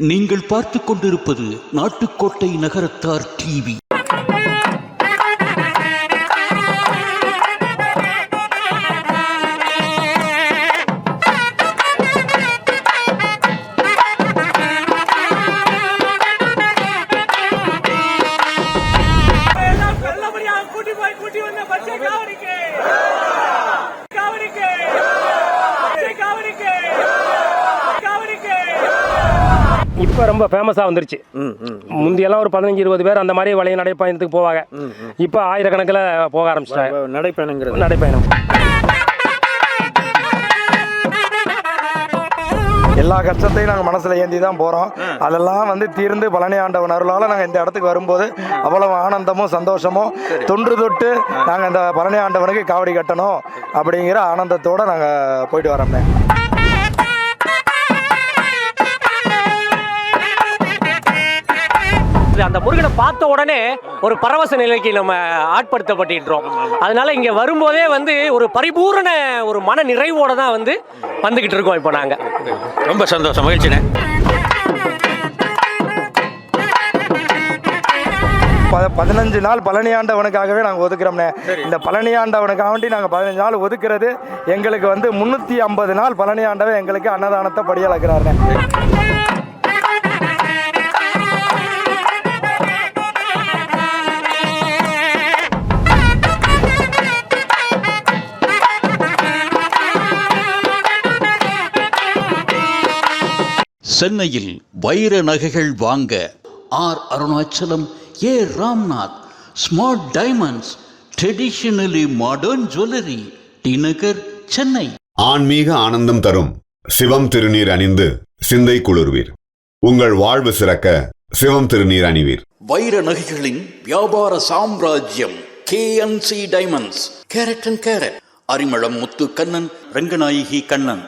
நீங்கள் பார்த்து கொண்டிருப்பது நாட்டுக்கோட்டை நகரத்தார் டிவி. ரொம்ப ஃபேமஸாக வந்துருச்சு. முந்தியெல்லாம் ஒரு பதினஞ்சு இருபது பேர் அந்த மாதிரி வளைய நடைப்பயணத்துக்கு போவாங்க. இப்போ ஆயிரக்கணக்கில் போக ஆரம்பிச்சிட்டாங்க. நடைப்பயணங்கிறது. நடைப்பயணம். எல்லா கஷ்டத்தையும் நாங்கள் மனசில் ஏந்தி தான் போகிறோம் அதெல்லாம் வந்து தீர்ந்து பழனி ஆண்டவன் அருளால் நாங்கள் இந்த இடத்துக்கு வரும்போது அவ்வளவு ஆனந்தமும் சந்தோஷமும் தொன்று தொட்டு நாங்கள் இந்த பழனி ஆண்டவனுக்கு காவடி கட்டணும் அப்படிங்கிற ஆனந்தத்தோடு நாங்கள் போயிட்டு வரோம்னே. அந்த முருகனை பார்த்த உடனே ஒரு பரவச நிலைக்கு நம்ம ஆட்படுத்தப்பட்டிருக்கிறோம். அதனால இங்க வரும்போதே வந்து ஒரு பரிபூரண ஒரு மன நிறைவோட தான் வந்து வந்துகிட்டு இருக்கோம் இப்போ நாங்க. ரொம்ப சந்தோஷம். மகிழ்ச்சிண்ணே. ப பதினஞ்சு நாள் பழனி ஆண்டவனுக்காகவே நாங்கள் ஒதுக்குறோம்னே இந்த பழனி ஆண்டவனுக்காக வேண்டி நாங்கள் பதினஞ்சு நாள் ஒதுக்குறது எங்களுக்கு வந்து முந்நூற்றி ஐம்பது நாள் பழனி ஆண்டவன் எங்களுக்கு அன்னதானத்தை படியளக்கிறாருண்ணே. சென்னையில் வைர நகைகள் வாங்க R Arunachalam A Ramnath smart diamonds traditionally modern jewellery T Nagar Chennai. ஆன்மீக ஆனந்தம் தரும் சிவம் திருநீர் அணிந்து சிந்தை குளிர்வீர். உங்கள் வாழ்வு சிறக்க சிவம் திருநீர் அணிவீர். வைர நகைகளின் வியாபார சாம்ராஜ்யம் KNC diamonds carat and carat Arimalam Muthu Kannan Ranganayaki Kannan.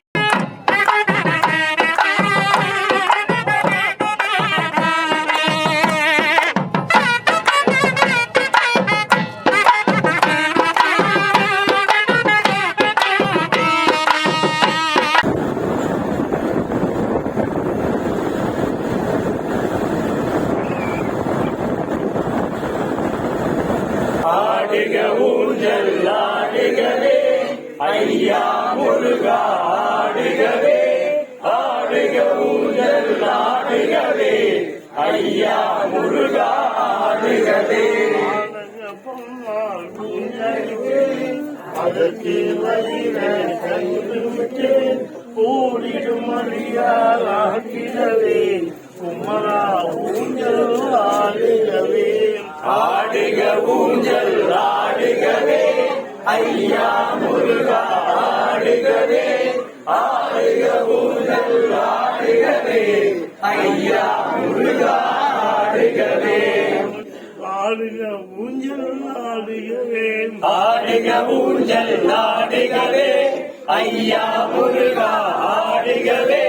ஆடுக ஊஞ்சல் ஆடுகவே. ஆடுக ஊஞ்சல் ஆடுகவே. ஐயா முருகா ஆடுகவே.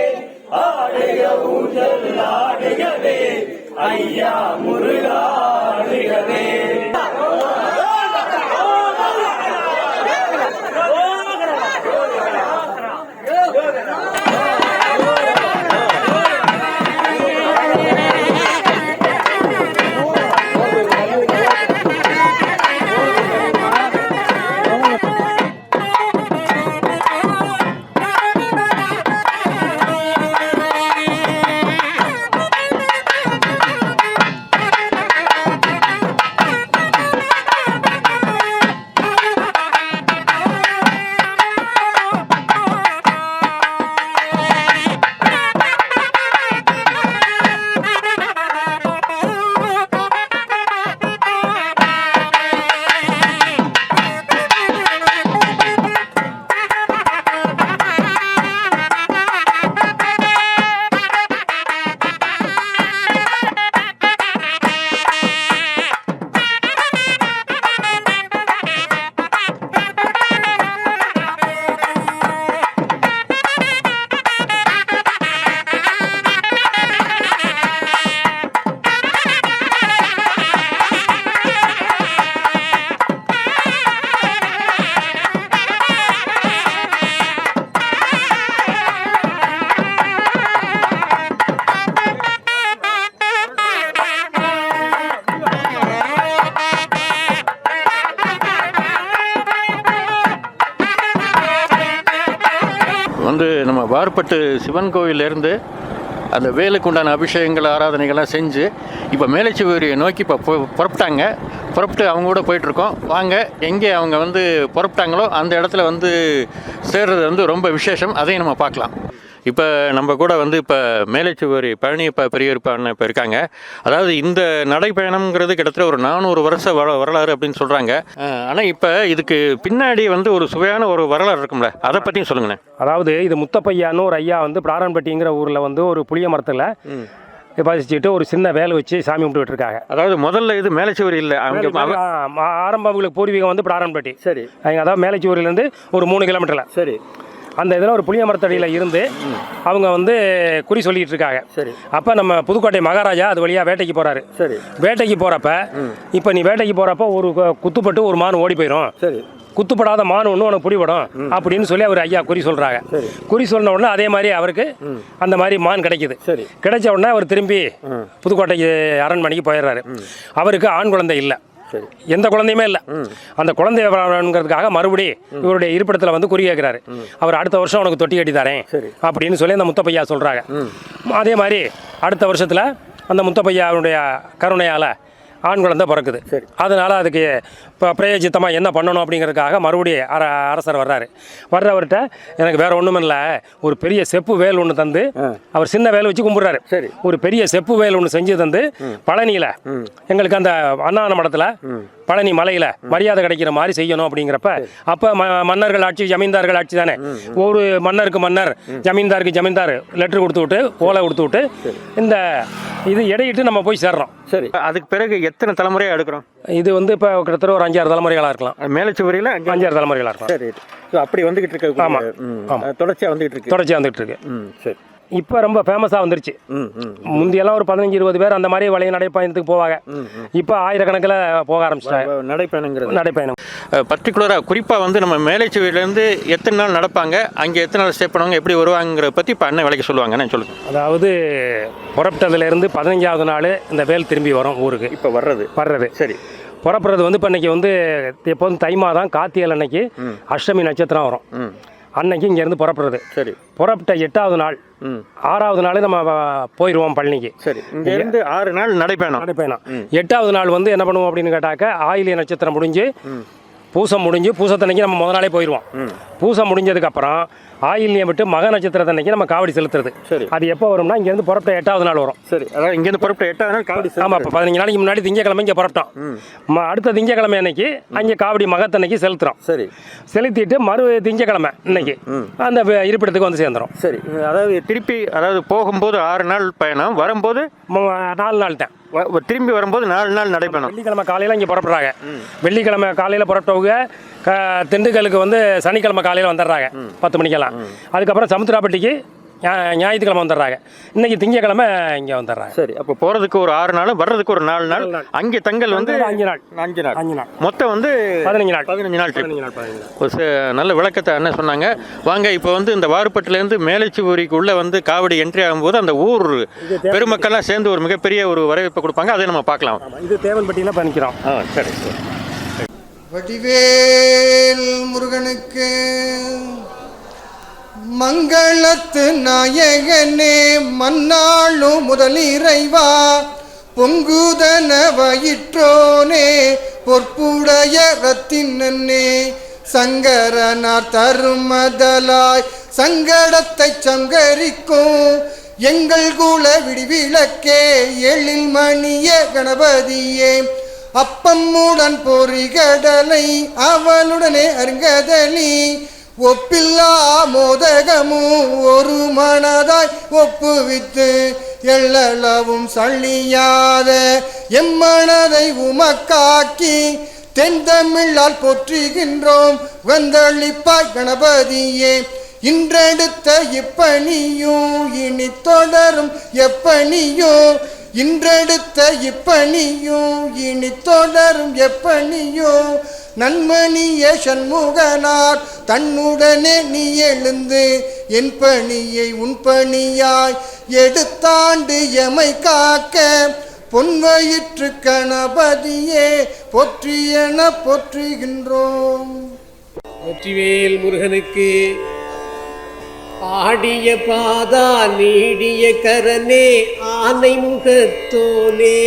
ஆடுக ஊஞ்சல் ஆடுகவே. ஐயா முருகா ஆடுகவே. வார்பட்டு சிவன் கோவிலேருந்து அந்த வேலுக்கு உண்டான அபிஷேகங்கள் ஆராதனைகள்லாம் செஞ்சு இப்போ மேலச்சிவரியை நோக்கி இப்போ புறப்பட்டாங்க. புறப்பட்டு அவங்க கூட போயிட்டுருக்கோம். வாங்க எங்கே அவங்க வந்து புறப்பட்டாங்களோ அந்த இடத்துல வந்து சேர்றது வந்து ரொம்ப விசேஷம். அதையும் நம்ம பார்க்கலாம். இப்போ நம்ம கூட வந்து இப்போ மேலச்சுவரி பழனியப்பா பெரியப்பா அண்ணன் இப்போ இருக்காங்க. அதாவது இந்த நடைப்பயணம்ங்கிறது கிட்டத்தட்ட ஒரு நானூறு வருஷ வர வரலாறு அப்படின்னு சொல்கிறாங்க ஆனால் இப்போ இதுக்கு பின்னாடி வந்து ஒரு சுவையான ஒரு வரலாறு இருக்கும்ல. அதை பற்றியும் சொல்லுங்கண்ணே அதாவது இது முத்தப்பையான்னு ஒரு ஐயா வந்து பிராரன்பட்டிங்கிற ஊரில் வந்து ஒரு புளிய மரத்தில் பதிச்சுட்டு ஒரு சின்ன வேலை வச்சு சாமி கும்பிட்டு இருக்காங்க. அதாவது முதல்ல இது மேலச்சுவரி இல்லை. அவங்க ஆரம்ப அவங்களுக்கு பூர்வீகம் வந்து பிராரன்பட்டி சரி. அவங்க அதாவது மேலச்சூரிலேருந்து ஒரு மூணு கிலோமீட்டரில். சரி. அந்த இதில் ஒரு புளிய மரத்தடியில் இருந்து அவங்க வந்து குறி சொல்லிட்டு இருக்காங்க. சரி. அப்போ நம்ம புதுக்கோட்டை மகாராஜா அது வழியாக வேட்டைக்கு போகிறாரு சரி. வேட்டைக்கு போகிறப்ப இப்போ நீ வேட்டைக்கு போகிறப்ப ஒரு குத்துப்பட்டு ஒரு மான் ஓடி போயிடும் சரி. குத்துப்படாத மான் ஒன்று உனக்கு பிடிபடும் அப்படின்னு சொல்லி அவர் ஐயா குறி சொல்கிறாங்க குறி சொன்ன உடனே அதே மாதிரி அவருக்கு அந்த மாதிரி மான் கிடைக்குது. கிடைச்ச உடனே அவர் திரும்பி புதுக்கோட்டைக்கு அரண்மனைக்கு போயிடுறாரு. அவருக்கு ஆண் குழந்தை இல்லை. எந்த குழந்தையுமே இல்லை. அந்த குழந்தை வரணுங்கிறதுக்காக மறுபடி இவருடைய இருப்பிடத்தில் வந்து குறி கேட்குறாரு அவர் அடுத்த வருஷம் உனக்கு தொட்டி கட்டி தரேன் அப்படின்னு சொல்லி அந்த முத்தப்பையா சொல்கிறாங்க அதே மாதிரி அடுத்த வருஷத்தில் அந்த முத்தப்பையாவுடைய கருணையால் ஆண் குழந்தை பிறக்குது. அதனால அதுக்கு இப்போ பிரயோஜித்தமாக என்ன பண்ணணும் அப்படிங்கிறதுக்காக மறுபடியும் அர அரசர் வர்றாரு. வர்றவர்கிட்ட எனக்கு வேற ஒன்றும் இல்லை. ஒரு பெரிய செப்பு வேல் ஒன்று தந்து அவர் சின்ன வேலை வச்சு கும்பிட்றாரு. சரி. ஒரு பெரிய செப்பு வேல் ஒன்று செஞ்சு தந்து பழனியில் எங்களுக்கு அந்த அண்ணான மடத்தில் பழனி மலையில் மரியாதை கிடைக்கிற மாதிரி செய்யணும் அப்படிங்கிறப்ப அப்போ மன்னர்கள் ஆட்சி ஜமீன்தார்கள் ஆட்சி தானே? ஒரு மன்னருக்கு மன்னர் ஜமீன்தாருக்கு ஜமீன்தார் லெட்டர் கொடுத்து விட்டு ஓலை கொடுத்து விட்டு இந்த இது இடையிட்டு நம்ம போய் சேர்றோம். சரி. அதுக்கு பிறகு எத்தனை தலைமுறையாக எடுக்கிறோம்? இது வந்து இப்போ கிட்டத்தட்ட ஒரு அஞ்சாறு தலைமுறைகளாக இருக்கலாம். மேலச்சுவரியில் அஞ்சாறு தலைமுறைகளாக இருக்கலாம். சரி. அப்படி வந்துகிட்டு இருக்க ஆமா. ம், ஆமா. தொடர்ச்சியாக வந்துகிட்டு இருக்கு. தொடர்ச்சி வந்துட்டு இருக்கு. சரி. இப்போ ரொம்ப ஃபேமஸாக வந்துருச்சு. ம் ம் முந்தியெல்லாம் ஒரு பதினஞ்சு இருபது பேர் அந்த மாதிரி வளைய நடைப்பயணத்துக்கு போவாங்க. இப்போ ஆயிரக்கணக்கில் போக ஆரம்பிச்சிட்டாங்க. நடைப்பயணங்கிறது. நடைப்பயணம். பர்டிகுலராக குறிப்பாக வந்து நம்ம மேலைச்சுவையிலேருந்து எத்தனை நாள் நடப்பாங்க அங்கே எத்தனை நாள் ஸ்டே பண்ணுவாங்க எப்படி வருவாங்கிறத பற்றி இப்போ அண்ணன் விலைக்கு சொல்லுவாங்க நான் சொல்லுங்க. அதாவது புறப்பட்டதுலேருந்து பதினஞ்சாவது நாள் இந்த வேல் திரும்பி வரும் ஊருக்கு. இப்போ வர்றது. வர்றது. சரி. புறப்படுறது வந்து இப்போ இன்னைக்கு வந்து எப்போதும் தை மாதம் கார்த்திகை அன்னைக்கு அஷ்டமி நட்சத்திரம் வரும். ம். அன்னைக்கு இங்கேருந்து புறப்படுறது. சரி. புறப்பட்ட எட்டாவது நாள் ஆறாவது நாள் நம்ம போயிடுவோம் பழனிக்கு. சரி. இங்கேருந்து ஆறு நாள் நடைப்பயணம். நடைப்பயணம். எட்டாவது நாள் வந்து என்ன பண்ணுவோம் அப்படின்னு கேட்டாக்க ஆயிலிய நட்சத்திரம் முடிஞ்சு பூசம் முடிஞ்சு பூசத்தன்னைக்கு நம்ம முத நாளே போயிடுவோம் பூசம் முடிஞ்சதுக்கப்புறம் ஆயில்யம் விட்டு மக நட்சத்திரத்தன்னைக்கு நம்ம காவடி செலுத்துறது. சரி. அது எப்போ வரும்னா இங்கேருந்து புறப்பட்ட எட்டாவது நாள் வரும். சரி. அதாவது இங்கேருந்து புறப்பட்ட எட்டாவது நாள் காவடி ஆமாம் இப்போ பதினஞ்சு நாளைக்கு முன்னாடி திங்கக்கிழமை இங்கே புறப்பட்டோம். ம- அடுத்த திங்கக்கிழமை அன்னைக்கு அங்கே காவடி மகத்தன்னைக்கு செலுத்துறோம். சரி. செலுத்திட்டு மறு திங்கக்கிழமை இன்னைக்கு அந்த இருப்பிடத்துக்கு வந்து சேர்ந்துரும். சரி. அதாவது திருப்பி அதாவது போகும்போது ஆறு நாள் பயணம் வரும்போது நாலு நாள் தான். திரும்பி வரும்போது நாலு நாள் நடைப்பயணம் வெள்ளிக்கிழமை காலையில் இங்கே புறப்படுறாங்க. வெள்ளிக்கிழமை காலையில் புறப்பட்டவங்க திண்டுக்கலுக்கு வந்து சனிக்கிழமை காலையில் வந்துடுறாங்க. பத்து மணிக்கெல்லாம். அதுக்கப்புறம் சமுத்திராப்பட்டிக்கு ஞாயிற்றுக்கிழமை வந்துடுறாங்க. இன்னைக்கு திங்கக்கிழமை இங்கே வந்துடுறாங்க. சரி அப்போ போகிறதுக்கு ஒரு ஆறு நாள் வர்றதுக்கு ஒரு நாலு நாள் அங்கே தங்கல் வந்து அஞ்சு நாள். அஞ்சு நாள். அஞ்சு நாள். மொத்தம் வந்து பதினஞ்சு நாள். பதினஞ்சு நாள். பதினஞ்சு நாள் பதினஞ்சு நல்ல விளக்கத்தை அண்ணன் சொன்னாங்க. வாங்க இப்போ வந்து இந்த வாருப்பட்டிலேருந்து மேலச்சிபுரிக்கு உள்ள வந்து காவடி என்ட்ரி ஆகும்போது அந்த ஊர் பெருமக்கள்லாம் சேர்ந்து ஒரு மிகப்பெரிய ஒரு வரவேற்பை கொடுப்பாங்க. அதை நம்ம பார்க்கலாம். இது தேவன்பட்டியில் பண்ணிக்கிறோம் ஆ சரி சரி. வடிவேல் முருகனுக்கு. மங்களத்து நாயகனே மன்னாளும் முதல் இறைவா பொங்குதன வயிற்றோனே பொற்புடைய ரத்தினனே சங்கரனார் தருமதலாய் சங்கடத்தை சங்கரிக்கும். எங்கள் குல விடிவிளக்கே எழில் மணிய கணபதியே. அப்பம்முடன் பொறிகடலை அவளுடனே அருங்கதலி. ஒப்பில்லா மோதகமும் ஒரு மனதாய் ஒப்புவித்து எள்ளளவும் சள்ளியாத எம்மனதை உமக்காக்கி தென்தமிழால் போற்றுகின்றோம் வந்தளிப்பாய் கணபதியே. இன்றெடுத்த இப்பணியும் இனி தொடரும் எப்பணியும் இன்றெடுத்த இப்பணியும் இனி தொடரும் எப்பணியும் நன்மணிய சண்முகனார் தன்னுடனே நீ எழுந்து என் பணியை உன் பணியாய் எடுத்தாண்டு எமை காக்க பொன்வயிற்று கணபதியே போற்றியென போற்றுகின்றோம். வெற்றிவேல் முருகனுக்கு ஆடிய பாதா நீடிய கரனே ஆனை முகத்தோனே.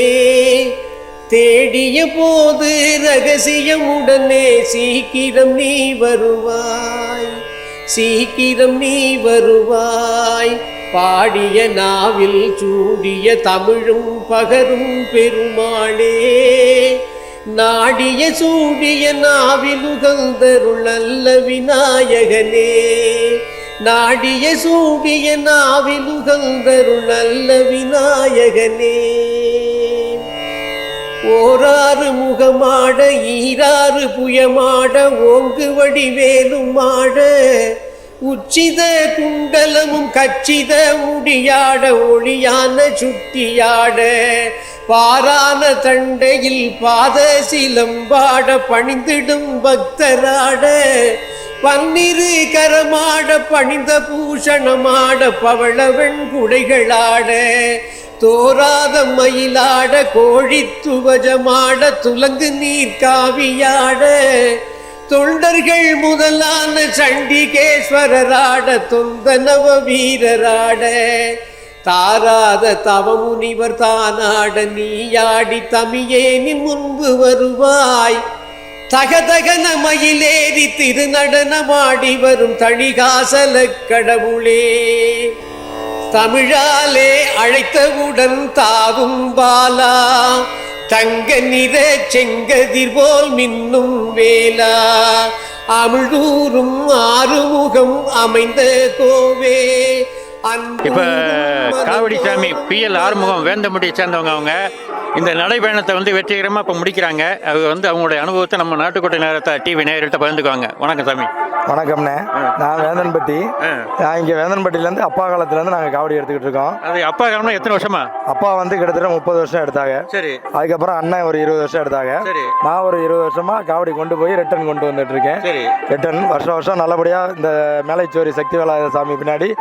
தேடிய போது ரகசியமுடனே சீக்கிரம் நீ வருவாய் சீக்கிரம் நீ வருவாய். பாடிய நாவில் சூடிய தமிழும் பகரும் பெருமாளே நாடிய சூடிய நாவில் உகந்தருள் அல்ல விநாயகனே. நாடிய சூடிய நாவிலுகந்தருள் அல்ல விநாயகனே. ஓராறு முகமாட ஈராறு புயமாட ஓங்கு வடிவேலும் மாட உச்சித குண்டலமும் கச்சித முடியாட ஒளியான சுட்டியாட பாரான தண்டையில் பாத சிலம்பாட பணிந்திடும் பக்தராட பன்னிரு கரமாட பணிந்த பூஷணமாட பவளவெண் குடைகளாட தோராத மயிலாட கோழி துவஜமாட துலங்கு நீர் காவியாட தொண்டர்கள் முதலான சண்டிகேஸ்வரராட தொந்தனவ வீரராட தாராத தவமுனிவர் தானாட நீயாடி தமியேனி முன்பு வருவாய். தகதகன மயிலேறி திருநடனமாடி வரும் தணிகாசல கடவுளே. தமிழாலே அழைத்தவுடன் தாவும் பாலா. தங்க நிற செங்கதிர் போல் மின்னும் வேலா. அமிழ்தூரும் ஆறுமுகம் அமைந்த கோவே. இப்போ காவடி மனமோ- சாமி பிஎல் ஆறுமுகம் வேந்தமுடியை சேர்ந்தவங்க அவங்க இந்த நடைபயணத்தை வந்து வெற்றிகரமாக இப்போ முடிக்கிறாங்க. அது வந்து அவங்களுடைய அனுபவத்தை நம்ம நாட்டுக்கோட்டை நேரத்தை டிவி நேரிட்ட பகிர்ந்துக்குவாங்க. வணக்கம் சாமி. வணக்கம்ண்ணே. நான் வேந்தன்பட்டி. நான் இங்கே வேந்தன்பட்டியிலேருந்து அப்பா காலத்துலேருந்து நாங்கள் காவடி எடுத்துக்கிட்டு இருக்கோம். அது அப்பா காலம்னா எத்தனை வருஷமா? அப்பா வந்து கிட்டத்தட்ட முப்பது வருஷம் எடுத்தாங்க. சரி. அதுக்கப்புறம் அண்ணன் ஒரு இருபது வருஷம் எடுத்தாங்க. சரி. நான் ஒரு இருபது வருஷமா காவடி கொண்டு போய் ரிட்டர்ன் கொண்டு வந்துட்டு இருக்கேன் சரி. ரிட்டர்ன் வருஷம் வருஷம் நல்லபடியா இந்த மேலைச்சோரி சக்தி வேலாயுத சாமி பின்னாடி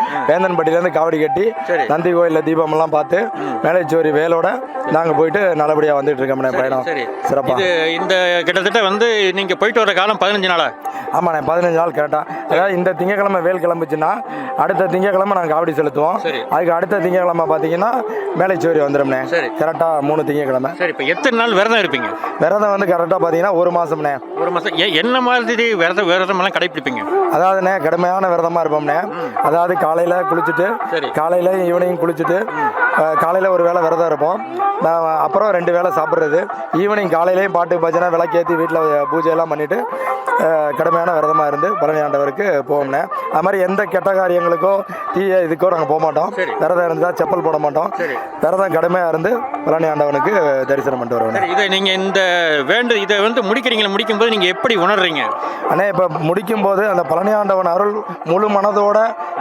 வேந்தன்பட்டியிலேருந்து காவடி கட்டி. நந்தி கோயிலில் தீபம் எல்லாம் பார்த்து மேலைச்சோரி வேலோட நாங்கள் போயிட்டு நல்லபடியா வந்துட்டு இருக்கோம்ண்ணே பயணம் சரி. சிறப்பா. இது இந்த கிட்டத்தட்ட வந்து நீங்க போயிட்டு வர காலம் பதினஞ்சு நாளா? ஆமாண்ணே பதினஞ்சு நாள் கரெக்டாக அதாவது இந்த திங்கக்கிழமை வேல் கிளம்புச்சுன்னா அடுத்த திங்கக்கிழமை நாங்கள் காவடி செலுத்துவோம். அதுக்கு அடுத்த திங்கக்கிழமை பார்த்தீங்கன்னா மேலைச்சோரி வந்துடும்ண்ணே சரி. கரெக்டாக மூணு திங்கக்கிழமை. சரி இப்போ எத்தனை நாள் விரதம் இருப்பீங்க? விரதம் வந்து கரெக்டாக பார்த்தீங்கன்னா ஒரு மாதம்ண்ணே ஒரு மாசம். எ- என்ன மாதிரி விரதம் விரதம் எல்லாம் கடைப்பிடிப்பீங்க? அதாவதுண்ணே கடுமையான விரதமாக இருப்போம்ண்ணே அதாவது காலையில் குளிச்சுட்டு சரி. காலையில் ஈவினிங் குளிச்சுட்டு காலையில் ஒரு வேளை விரதம் இருப்போம். நான் அப்புறம் ரெண்டு வேளை சாப்பிட்றது. ஈவினிங் காலையிலையும் பாட்டு பஜனை விளக்கேற்றி வீட்டில் பூஜையெல்லாம் பண்ணிவிட்டு கடுமையான விரதமாக இருந்து பழனி ஆண்டவருக்கு போவோம்ண்ணே அது மாதிரி எந்த கெட்ட காரியங்களுக்கோ தீய இதுக்கோ நாங்கள் போக மாட்டோம். விரதம் இருந்தால் செப்பல் போட மாட்டோம். விரதம் கடுமையாக இருந்து பழனி ஆண்டவனுக்கு தரிசனம் பண்ணிட்டு வருவோம் இதை நீங்க இந்த வேண்டு இதை வந்து முடிக்கிறீங்களா? முடிக்கும் போது நீங்க எப்படி உணர்றீங்க? அண்ணே இப்போ முடிக்கும் போது அந்த பழனி ஆண்டவன் அருள் முழு மனதோட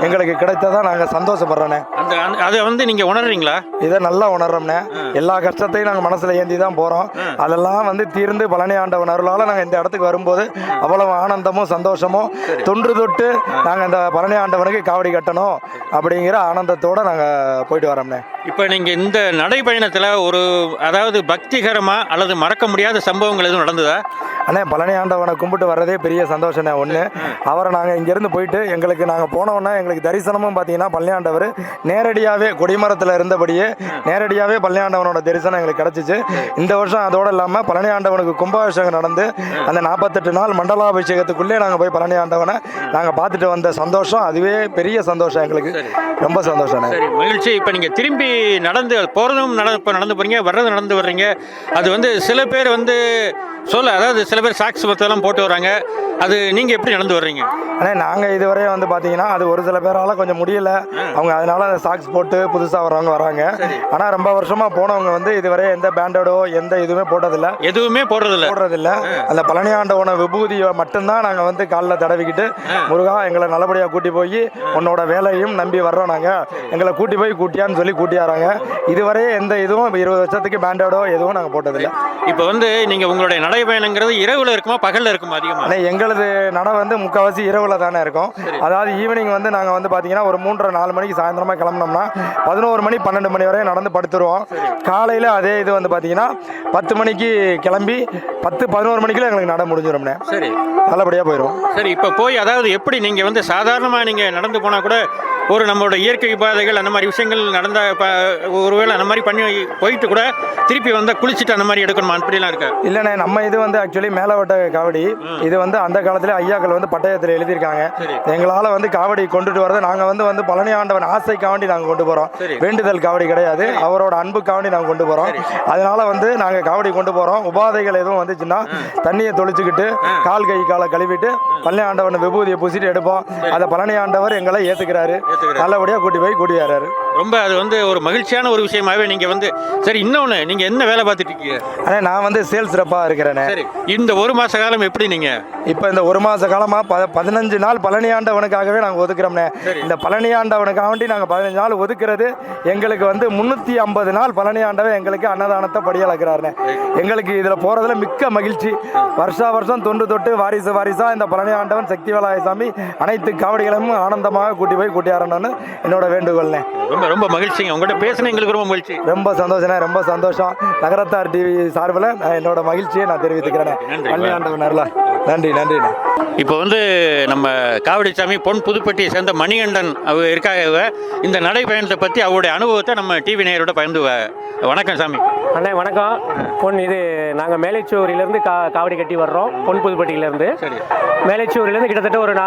எங்களுக்கு கிடைத்ததா நாங்கள் சந்தோஷப்படுறோண்ணே அந்த அதை வந்து நீங்க உணர்றீங்களா? இதை நல்லா உணர்றோம்ண்ணே எல்லா கஷ்டத்தையும் நாங்கள் மனசில் ஏந்தி தான் போகிறோம் அதெல்லாம் வந்து தீர்ந்து பழனி ஆண்டவன் அருளால் நாங்கள் இந்த இடத்துக்கு வரும்போது அவ்வளவு ஆனந்தமும் சந்தோஷமும் தொன்று தொட்டு நாங்கள் இந்த பழனி ஆண்டவனுக்கு காவடி கட்டணும். அப்படிங்கிற ஆனந்தத்தோடு நாங்கள் போயிட்டு வரோம்ண்ணே. இப்போ நீங்க இந்த நடைபயணத்துல ஒரு அதாவது பக்திகரமா அல்லது மறக்க முடியாத சம்பவங்கள் எதுவும் நடந்ததா? அண்ணே பழனி ஆண்டவனை கும்பிட்டு வர்றதே பெரிய சந்தோஷண்ணே ஒன்று அவரை நாங்கள் இங்கேருந்து போயிட்டு எங்களுக்கு நாங்கள் போனோன்னே எங்களுக்கு தரிசனமும் பார்த்தீங்கன்னா பழனி ஆண்டவர் நேரடியாகவே கொடிமரத்தில் இருந்தபடியே நேரடியாகவே பழனி ஆண்டவனோட தரிசனம் எங்களுக்கு கிடச்சிச்சு. இந்த வருஷம் அதோடு இல்லாமல் பழனி ஆண்டவனுக்கு கும்பாபிஷேகம் நடந்து அந்த நாற்பத்தெட்டு நாள் மண்டலாபிஷேகத்துக்குள்ளே நாங்கள் போய் பழனி ஆண்டவனை நாங்கள் பார்த்துட்டு வந்த சந்தோஷம் அதுவே பெரிய சந்தோஷம் எங்களுக்கு ரொம்ப சந்தோஷம்ண்ணே சரி மகிழ்ச்சி. இப்போ நீங்க திரும்பி நடந்து போறதும் நட இப்போ நடந்து போறீங்க வர்றதும் நடந்து வர்றீங்க. அது வந்து சில பேர் வந்து சொல்ல அதாவது சில பேர் சாக்ஸ் பத்தெல்லாம் போட்டு வராங்க அது நீங்க எப்படி நடந்து வர்றீங்க? அண்ணே நாங்கள் இதுவரை வந்து பார்த்தீங்கன்னா அது ஒரு சில பேரால் கொஞ்சம் முடியல. அவங்க அதனால சாக்ஸ் போட்டு புதுசாக வர்றவங்க வராங்க. ஆனால் ரொம்ப வருஷமாக போனவங்க வந்து இதுவரை எந்த பேண்டடோ எந்த இதுவுமே போட்டதில்ல. எதுவுமே போடுறதில்ல. போடுறதில்ல. அந்த பழனி ஆண்டவன விபூதியை மட்டும்தான் நாங்கள் வந்து காலில் தடவிக்கிட்டு முருகா எங்களை நல்லபடியாக கூட்டி போய் உன்னோட வேலையும் நம்பி வர்றோம் நாங்கள் எங்களை கூட்டி போய் கூட்டியான்னு சொல்லி கூட்டியாராங்க. இதுவரை எந்த இதுவும் இருபது வருஷத்துக்கு பேண்டடோ எதுவும் நாங்கள் போட்டதில்லை. இப்போ வந்து நீங்க உங்களுடைய நடைபயணங்கிறது இரவுல இருக்குமா பகல்ல இருக்குமா அதிகமா? ஆனால் எங்களுக்கு எங்களது நட வந்து முக்கால்வாசி இரவில் தானே இருக்கும். அதாவது ஈவினிங் வந்து நாங்கள் வந்து பார்த்தீங்கன்னா ஒரு மூன்றரை நாலு மணிக்கு சாயந்தரமாக கிளம்புனோம்னா பதினோரு மணி பன்னெண்டு மணி வரை நடந்து படுத்துருவோம். காலையில் அதே இது வந்து பார்த்தீங்கன்னா பத்து மணிக்கு கிளம்பி பத்து பதினோரு மணிக்குள்ள எங்களுக்கு நட முடிஞ்சிடும்ண்ணே சரி. நல்லபடியாக போயிடும் சரி இப்போ போய் அதாவது எப்படி நீங்கள் வந்து சாதாரணமாக நீங்கள் நடந்து போனால் கூட ஒரு நம்மளோட இயற்கை பாதைகள் அந்த மாதிரி விஷயங்கள் நடந்த ஒருவேளை அந்த மாதிரி பண்ணி போயிட்டு கூட திருப்பி வந்தால் குளிச்சுட்டு அந்த மாதிரி எடுக்கணுமா? அப்படிலாம் இருக்கா? இல்லைண்ணே நம்ம இது வந்து ஆக்சுவலி மேலவட்ட காவடி. இது வந்து அந்த காலத்துல ஐயாக்கள் வந்து பட்டயத்தில் எழுதியிருக்காங்க. எங்களால் வந்து காவடி கொண்டுட்டு வரதை நாங்கள் வந்து வந்து பழனி ஆண்டவன் ஆசை காவடி நாங்கள் கொண்டு போகிறோம். வேண்டுதல் காவடி கிடையாது. அவரோட அன்பு காவடி நாங்கள் கொண்டு போகிறோம் அதனால வந்து நாங்கள் காவடி கொண்டு போகிறோம் உபாதைகள் எதுவும் வந்துச்சுன்னா தண்ணியை தொளிச்சுக்கிட்டு கால் கை காலை கழுவிட்டு பழனி ஆண்டவன் விபூதியை பூசிட்டு எடுப்போம். அதை பழனி ஆண்டவர் எங்களை ஏற்றுக்கிறாரு. நல்லபடியாக கூட்டி போய் கூட்டி வர்றாரு ரொம்ப அது வந்து ஒரு மகிழ்ச்சியான ஒரு விஷயமாவே நீங்கள் வந்து சரி இன்னொன்று நீங்கள் என்ன வேலை பார்த்துட்டு இருக்கீங்க ஆனால் நான் வந்து சேல்ஸ் ரெப்பாக இருக்கிறேனே. சரி இந்த ஒரு மாத காலம் எப்படி நீங்கள் இப்போ இந்த ஒரு மாத காலமாக ப பதினஞ்சு நாள் பழனி ஆண்டவனுக்காகவே நாங்கள் ஒதுக்குறோம்னே. இந்த பழனி ஆண்டவனுக்காக வேண்டி நாங்கள் பதினஞ்சு நாள் ஒதுக்குறது எங்களுக்கு வந்து முந்நூற்றி ஐம்பது நாள் பழனி ஆண்டவன் எங்களுக்கு அன்னதானத்தை படியளக்கிறாருண்ணே எங்களுக்கு இதில் போகிறதுல மிக்க மகிழ்ச்சி. வருஷா வருஷம் தொன்று தொட்டு வாரிசு வாரிசா இந்த பழனி ஆண்டவன் சக்தி சாமி அனைத்து காவடிகளையும் ஆனந்தமாக கூட்டி போய் கூட்டியாரணும்னு என்னோட வேண்டுகோள்ண்ணே ரொம்ப ரொம்ப மகிழ்ச்சிங்க. உங்கள்கிட்ட பேசின எங்களுக்கு ரொம்ப மகிழ்ச்சி. ரொம்ப சந்தோஷண்ணே ரொம்ப சந்தோஷம். நகரத்தார் டிவி சார்பில் நான் என்னோட மகிழ்ச்சியை நான் தெரிவித்துக்கிறேன். நன்றி. நன்றி. இப்போ வந்து நம்ம காவடிச்சாமி பொன் புதுப்பட்டியை சேர்ந்த மணிகண்டன் அவர் இருக்காக இந்த நடைப்பயணத்தை பற்றி அவருடைய அனுபவத்தை நம்ம டிவி நேயரோட பகிர்ந்து வணக்கம் சாமி. அண்ணே வணக்கம். பொன் இது நாங்கள் மேலைச்சூரிலேருந்து கா காவடி கட்டி வர்றோம் பொன் புதுப்பட்டியிலேருந்து. சரி. மேலைச்சூரிலேருந்து கிட்டத்தட்ட ஒரு நா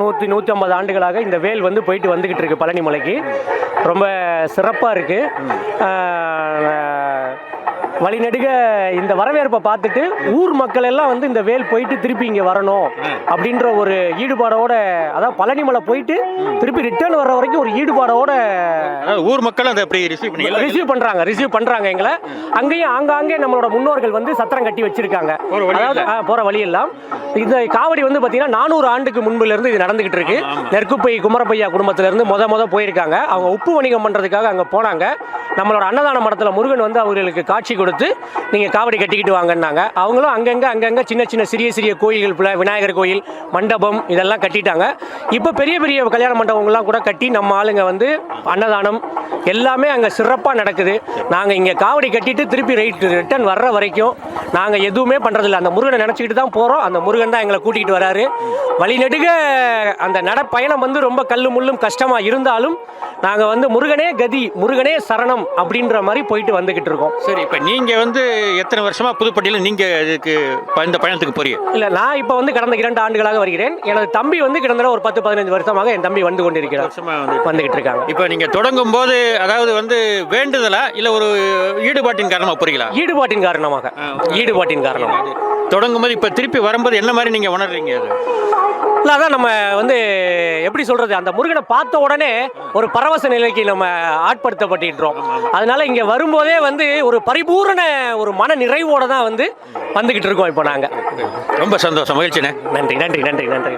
நூற்றி நூற்றி ஐம்பது ஆண்டுகளாக இந்த வேல் வந்து போயிட்டு வந்துக்கிட்டு இருக்கு பழனி மலைக்கு ரொம்ப சிறப்பாக இருக்குது வழிநெடுக இந்த வரவேற்பை பார்த்துட்டு ஊர் மக்கள் எல்லாம் வந்து இந்த வேல் போயிட்டு திருப்பி இங்கே வரணும் அப்படின்ற ஒரு ஈடுபாடோட அதாவது பழனிமலை போயிட்டு திருப்பி ரிட்டர்ன் வர்ற வரைக்கும் ஒரு ஈடுபாடோட ஊர் மக்கள் அதை அப்படி ரிசீவ் பண்ணி ரிசீவ் பண்றாங்க ரிசீவ் பண்றாங்க எங்களை. அங்கேயும் ஆங்காங்கே நம்மளோட முன்னோர்கள் வந்து சத்திரம் கட்டி வச்சிருக்காங்க. அதாவது இல்ல. ஆ, போற வழி எல்லாம் இந்த காவடி வந்து பாத்தீங்கன்னா நானூறு ஆண்டுக்கு முன்புல இருந்து இது நடந்துகிட்டு இருக்கு. நெற்குப்பை குமரப்பையா குடும்பத்துல இருந்து முத முத போயிருக்காங்க. அவங்க உப்பு வணிகம் பண்றதுக்காக அங்க போனாங்க. நம்மளோட அன்னதான மடத்துல முருகன் வந்து அவர்களுக்கு காட்சி கொடுத்து நீங்கள் காவடி கட்டிக்கிட்டு வாங்கன்னாங்க. அவங்களும் அங்கங்கே அங்கங்கே சின்ன சின்ன சிறிய சிறிய கோயில்கள் போல விநாயகர் கோயில் மண்டபம் இதெல்லாம் கட்டிட்டாங்க. இப்போ பெரிய பெரிய கல்யாண மண்டபங்கள்லாம் கூட கட்டி நம்ம ஆளுங்க வந்து அன்னதானம் எல்லாமே அங்கே சிறப்பாக நடக்குது. நாங்கள் இங்கே காவடி கட்டிட்டு திருப்பி ரைட் ரிட்டர்ன் வர்ற வரைக்கும் நாங்கள் எதுவுமே பண்ணுறதில்ல அந்த முருகனை நினச்சிக்கிட்டு தான் போகிறோம் அந்த முருகன் தான் எங்களை கூட்டிகிட்டு வராரு. வழிநெடுக அந்த நடப்பயணம் வந்து ரொம்ப கல்லு முள்ளும் கஷ்டமாக இருந்தாலும் நாங்கள் வந்து முருகனே கதி முருகனே சரணம் அப்படின்ற மாதிரி போயிட்டு வந்துக்கிட்டு இருக்கோம். சரி இப்போ நீங்கள் வந்து எத்தனை வருஷமா புதுப்பட்டியில் நீங்கள் இதுக்கு இந்த பயணத்துக்கு போறீங்க? இல்லை நான் இப்போ வந்து கடந்த இரண்டு ஆண்டுகளாக வருகிறேன். எனது தம்பி வந்து கிட்டத்தட்ட ஒரு பத்து பதினஞ்சு வருஷமாக என் தம்பி வந்து கொண்டிருக்கிறார். வந்துகிட்டு இருக்காங்க. இப்போ நீங்கள் தொடங்கும் போது அதாவது வந்து வேண்டுதலா இல்லை ஒரு ஈடுபாட்டின் காரணமாக போறீங்களா? ஈடுபாட்டின் காரணமாக. ஈடுபாட்டின் காரணமாக. தொடங்கும் போது இப்போ திருப்பி வரும்போது என்ன மாதிரி நீங்கள் உணர்றீங்க அது? இல்லை அதான் நம்ம வந்து எப்படி சொல்றது அந்த முருகனை பார்த்த உடனே ஒரு பரவச நிலைக்கு நம்ம ஆட்படுத்தப்பட்டுட்டோம் அதனால இங்க வரும்போதே வந்து ஒரு பரிபூரண ஒரு மன நிறைவோட தான் வந்து வந்துகிட்டு இருக்கோம் இப்போ நாங்க. ரொம்ப சந்தோஷம். மகிழ்ச்சிண்ணே. நன்றி நன்றி நன்றி நன்றி.